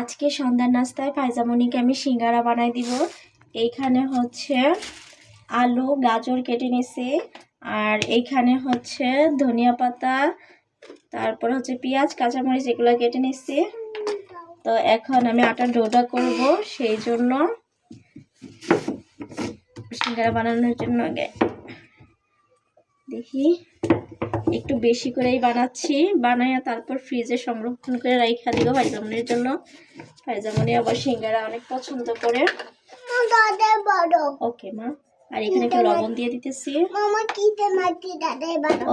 আজকে সন্ধ্যার নাস্তায় পায়জামনিকে আমি সিঙ্গারা বানাই দিব। এইখানে হচ্ছে আলু, গাজর কেটে নিছি। আর এইখানে হচ্ছে ধনিয়া পাতা, তারপর হচ্ছে পেঁয়াজ, কাঁচামরিচ এগুলো কেটে নিছি। তো এখন আমি আটার ডোটা করব, সেই জন্য সিঙ্গারা বানানোর জন্য দেখি। একটু বেশি করেই বানাচ্ছি। বানাইয়া তারপর ফ্রিজে সংরক্ষণ করে রাইখা দিব ভাইজামনির জন্য। ভাইজামনি আবার সিঙ্গারা অনেক পছন্দ করে। ওকে মা। আর এখানে একটু লবণ দিয়ে দিতেছি।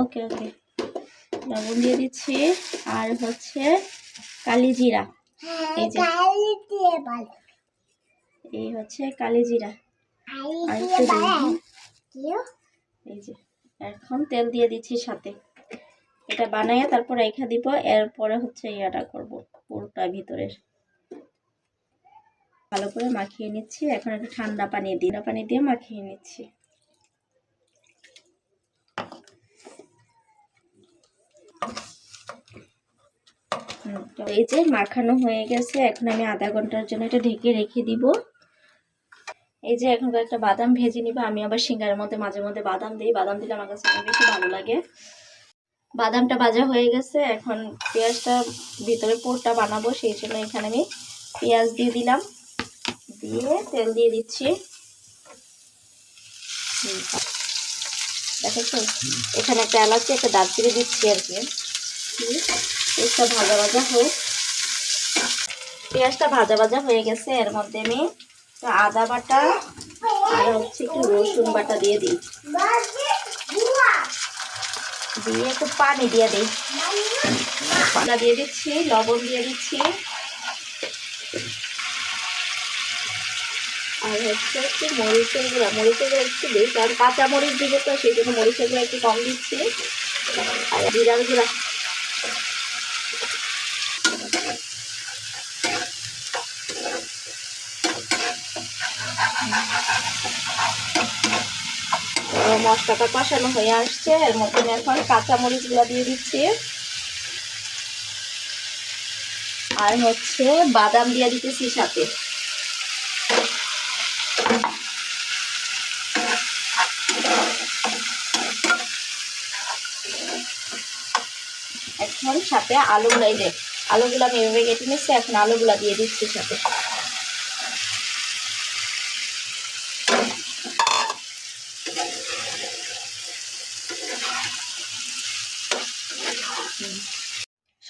ওকে ওকে লবণ দিয়ে দিচ্ছি। আর হচ্ছে কালি জিরা। এই হচ্ছে কালি জিরা। আর একটু এই যে। এখন তেল দিয়ে দিচ্ছি সাথে। এটা বানাইয়া তারপর রেখা দিব, এরপরে হচ্ছে ইয়াটা করব, পুরোটা ভিতরের। ভালো করে মাখিয়ে নিচ্ছি, এখন একটু ঠান্ডা পানি দিয়ে পানি দিয়ে মাখিয়ে নিচ্ছি। এই যে মাখানো হয়ে গেছে, এখন আমি আধা ঘণ্টার জন্য এটা ঢেকে রেখে দিব। এই যে এখন একটা বাদাম ভেজে নিব। আমি আবার সিঙ্গারের মধ্যে, মাঝে মধ্যে বাদাম দিই। বাদাম দিলে আমার কাছে অনেক বেশি ভালো লাগে। বাদামটা ভাজা হয়ে গেছে। এখন পেঁয়াজটা ভিতরে পোরটা বানাবো। সেই জন্য এখানে আমি পেঁয়াজ দিয়ে দিলাম। দিয়ে তেল দিয়ে দিচ্ছি। দেখেছ? এখানে একটা এলাচি, একটা দারচিনি দিচ্ছি আর কি। পেঁয়াজটা ভাজা ভাজা হোক। পেঁয়াজটা ভাজা ভাজা হয়ে গেছে। এর মধ্যে আমি তো আদা বাটা আর হচ্ছে একটু রসুন বাটা দিয়ে দিই। দিয়ে একটু পানি দিয়ে দিই। পানা দিয়ে দিচ্ছি, লবণ দিয়ে দিচ্ছি। আর হচ্ছে একটু মরিচের গুঁড়া মরিচের গুঁড়া একটু দিই, কারণ কাঁচা মরিচ দিব তো, সেই জন্য মরিচের গুঁড়া একটু কম দিচ্ছি। আর জিরার গুঁড়া। মশলাটা কষানো হয়ে আসছে। এর মধ্যে এখন কাঁচা মরিচগুলো দিয়ে দিচ্ছি। আর হচ্ছে বাদাম দিয়ে দিতেছি সাথে। এখন সাথে আলুগুলো এই যে, আলুগুলো আমি এভাবে কেটে নিচ্ছি, এখন আলুগুলা দিয়ে দিচ্ছি সাথে।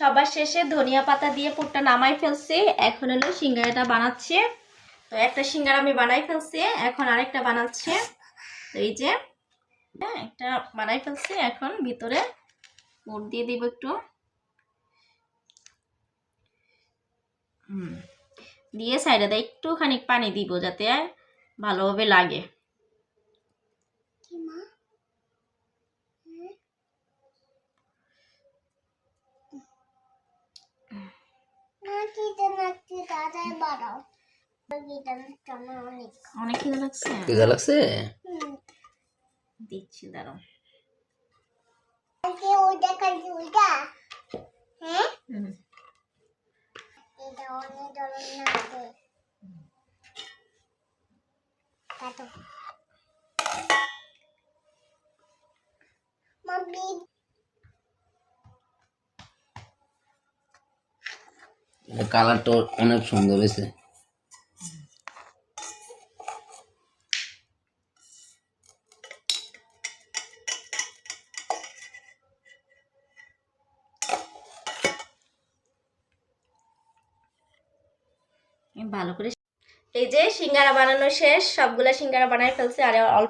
সবার শেষে ধনিয়া পাতা দিয়ে পুরটা নামাই ফেলছি। এখন হলো সিঙ্গারাটা বানাচ্ছে। তো একটা সিঙ্গারা আমি বানাই ফেলছি, এখন আরেকটা বানাচ্ছে। তো এই যে হ্যাঁ একটা বানাই ফেলছি। এখন ভিতরে পুর দিয়ে দিব একটু। দিয়ে সাইডে একটুখানি পানি দিব যাতে ভালোভাবে লাগে। অনেক অনেক খিদে লাগছে? খিদা লাগছে? দিচ্ছি দাঁড়াও। হ্যাঁ হুম এটা অনেক ধরনের আছে কাটো মাম্মি কালারটা অনেক সুন্দর হয়েছে। ভালো করে এই যে সিঙ্গারা বানানো শেষ, সবগুলা সিঙ্গারা বানাই ফেলছে, আর অল্প